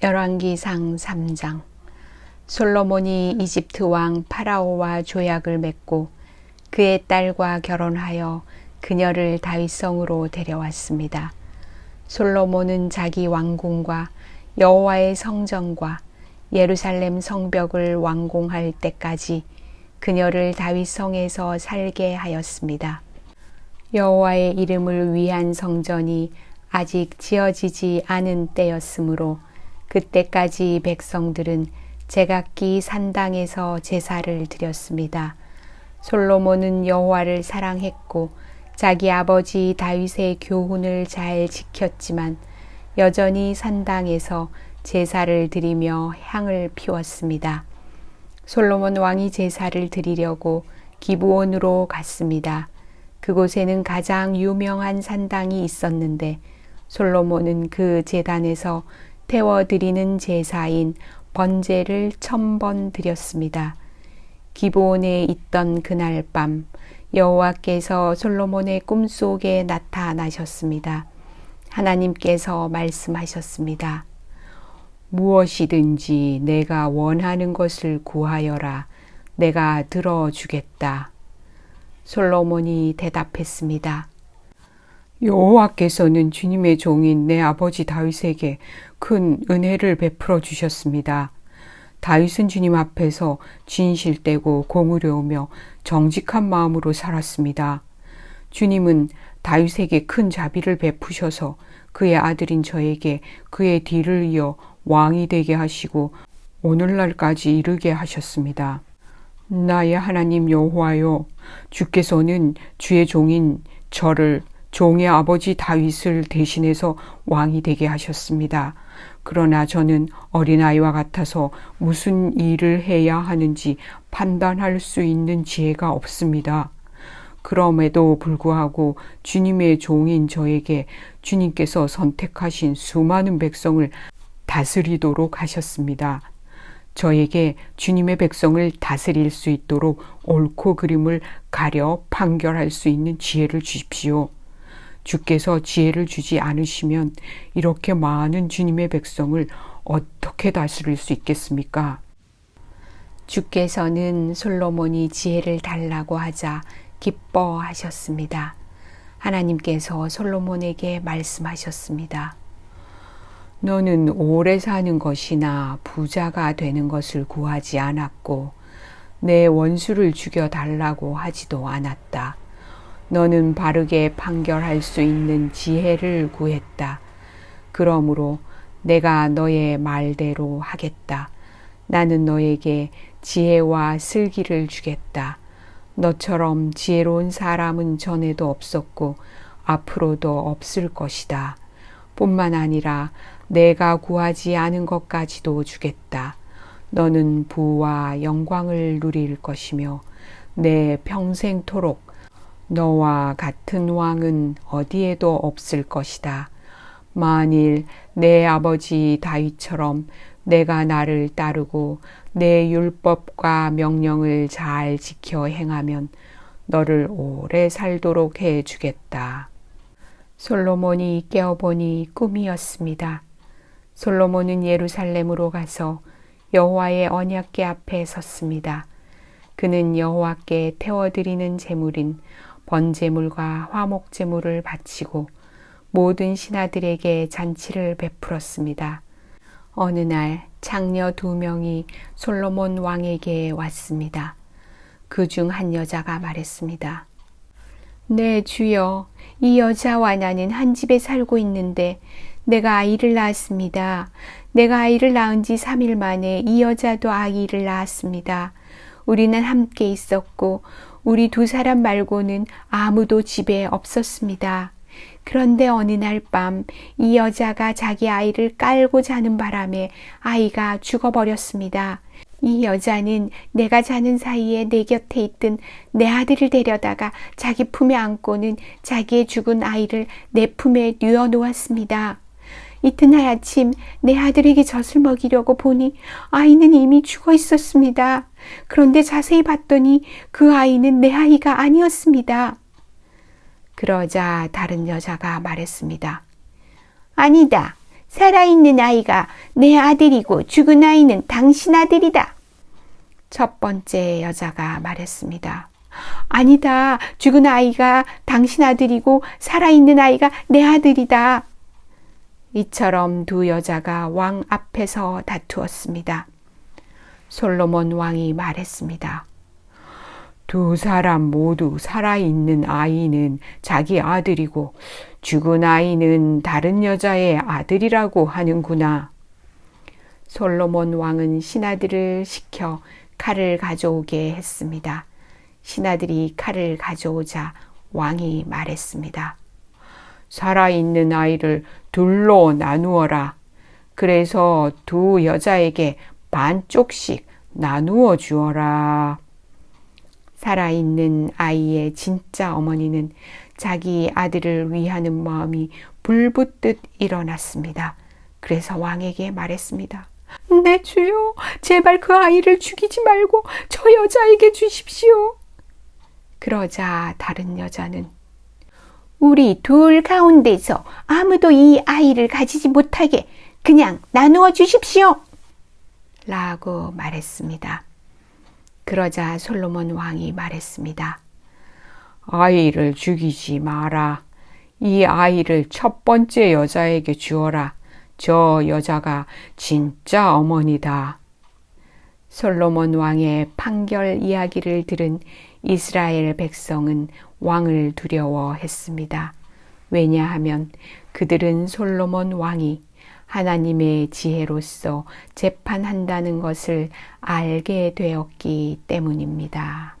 열왕기상 3장 솔로몬이 이집트 왕 파라오와 조약을 맺고 그의 딸과 결혼하여 그녀를 다윗성으로 데려왔습니다. 솔로몬은 자기 왕궁과 여호와의 성전과 예루살렘 성벽을 완공할 때까지 그녀를 다윗성에서 살게 하였습니다. 여호와의 이름을 위한 성전이 아직 지어지지 않은 때였으므로 그때까지 백성들은 제각기 산당에서 제사를 드렸습니다. 솔로몬은 여호와를 사랑했고 자기 아버지 다윗의 교훈을 잘 지켰지만 여전히 산당에서 제사를 드리며 향을 피웠습니다. 솔로몬 왕이 제사를 드리려고 기브온으로 갔습니다. 그곳에는 가장 유명한 산당이 있었는데 솔로몬은 그 제단에서 태워드리는 제사인 번제를 천번 드렸습니다. 기브온에 있던 그날 밤 여호와께서 솔로몬의 꿈속에 나타나셨습니다. 하나님께서 말씀하셨습니다. 무엇이든지 내가 원하는 것을 구하여라. 내가 들어주겠다. 솔로몬이 대답했습니다. 여호와께서는 주님의 종인 내 아버지 다윗에게 큰 은혜를 베풀어 주셨습니다. 다윗은 주님 앞에서 진실되고 공의로우며 정직한 마음으로 살았습니다. 주님은 다윗에게 큰 자비를 베푸셔서 그의 아들인 저에게 그의 뒤를 이어 왕이 되게 하시고 오늘날까지 이르게 하셨습니다. 나의 하나님 여호와여 주께서는 주의 종인 저를 종의 아버지 다윗을 대신해서 왕이 되게 하셨습니다. 그러나 저는 어린아이와 같아서 무슨 일을 해야 하는지 판단할 수 있는 지혜가 없습니다. 그럼에도 불구하고 주님의 종인 저에게 주님께서 선택하신 수많은 백성을 다스리도록 하셨습니다. 저에게 주님의 백성을 다스릴 수 있도록 옳고 그름을 가려 판결할 수 있는 지혜를 주십시오. 주께서 지혜를 주지 않으시면 이렇게 많은 주님의 백성을 어떻게 다스릴 수 있겠습니까? 주께서는 솔로몬이 지혜를 달라고 하자 기뻐하셨습니다. 하나님께서 솔로몬에게 말씀하셨습니다. 너는 오래 사는 것이나 부자가 되는 것을 구하지 않았고 내 원수를 죽여 달라고 하지도 않았다. 너는 바르게 판결할 수 있는 지혜를 구했다. 그러므로 내가 너의 말대로 하겠다. 나는 너에게 지혜와 슬기를 주겠다. 너처럼 지혜로운 사람은 전에도 없었고 앞으로도 없을 것이다. 뿐만 아니라 내가 구하지 않은 것까지도 주겠다. 너는 부와 영광을 누릴 것이며 내 평생토록 너와 같은 왕은 어디에도 없을 것이다. 만일 내 아버지 다윗처럼 내가 나를 따르고 내 율법과 명령을 잘 지켜 행하면 너를 오래 살도록 해 주겠다. 솔로몬이 깨어보니 꿈이었습니다. 솔로몬은 예루살렘으로 가서 여호와의 언약궤 앞에 섰습니다. 그는 여호와께 태워드리는 제물인 번제물과 화목제물을 바치고 모든 신하들에게 잔치를 베풀었습니다. 어느 날 장녀 두 명이 솔로몬 왕에게 왔습니다. 그 중 한 여자가 말했습니다. 네, 주여. 이 여자와 나는 한 집에 살고 있는데 내가 아이를 낳았습니다. 내가 아이를 낳은 지 3일 만에 이 여자도 아이를 낳았습니다. 우리는 함께 있었고 우리 두 사람 말고는 아무도 집에 없었습니다. 그런데 어느 날 밤 이 여자가 자기 아이를 깔고 자는 바람에 아이가 죽어버렸습니다. 이 여자는 내가 자는 사이에 내 곁에 있던 내 아들을 데려다가 자기 품에 안고는 자기의 죽은 아이를 내 품에 뉘어 놓았습니다. 이튿날 아침 내 아들에게 젖을 먹이려고 보니 아이는 이미 죽어 있었습니다. 그런데 자세히 봤더니 그 아이는 내 아이가 아니었습니다. 그러자 다른 여자가 말했습니다. 아니다. 살아있는 아이가 내 아들이고 죽은 아이는 당신 아들이다. 첫 번째 여자가 말했습니다. 아니다. 죽은 아이가 당신 아들이고 살아있는 아이가 내 아들이다. 이처럼 두 여자가 왕 앞에서 다투었습니다. 솔로몬 왕이 말했습니다. 두 사람 모두 살아있는 아이는 자기 아들이고 죽은 아이는 다른 여자의 아들이라고 하는구나. 솔로몬 왕은 신하들을 시켜 칼을 가져오게 했습니다. 신하들이 칼을 가져오자 왕이 말했습니다. 살아있는 아이를 둘로 나누어라. 그래서 두 여자에게 반쪽씩 나누어 주어라. 살아있는 아이의 진짜 어머니는 자기 아들을 위하는 마음이 불붙듯 일어났습니다. 그래서 왕에게 말했습니다. 네, 주요. 제발 그 아이를 죽이지 말고 저 여자에게 주십시오. 그러자 다른 여자는 우리 둘 가운데서 아무도 이 아이를 가지지 못하게 그냥 나누어 주십시오. 라고 말했습니다. 그러자 솔로몬 왕이 말했습니다. 아이를 죽이지 마라. 이 아이를 첫 번째 여자에게 주어라. 저 여자가 진짜 어머니다. 솔로몬 왕의 판결 이야기를 들은 이스라엘 백성은 왕을 두려워했습니다. 왜냐하면 그들은 솔로몬 왕이 하나님의 지혜로서 재판한다는 것을 알게 되었기 때문입니다.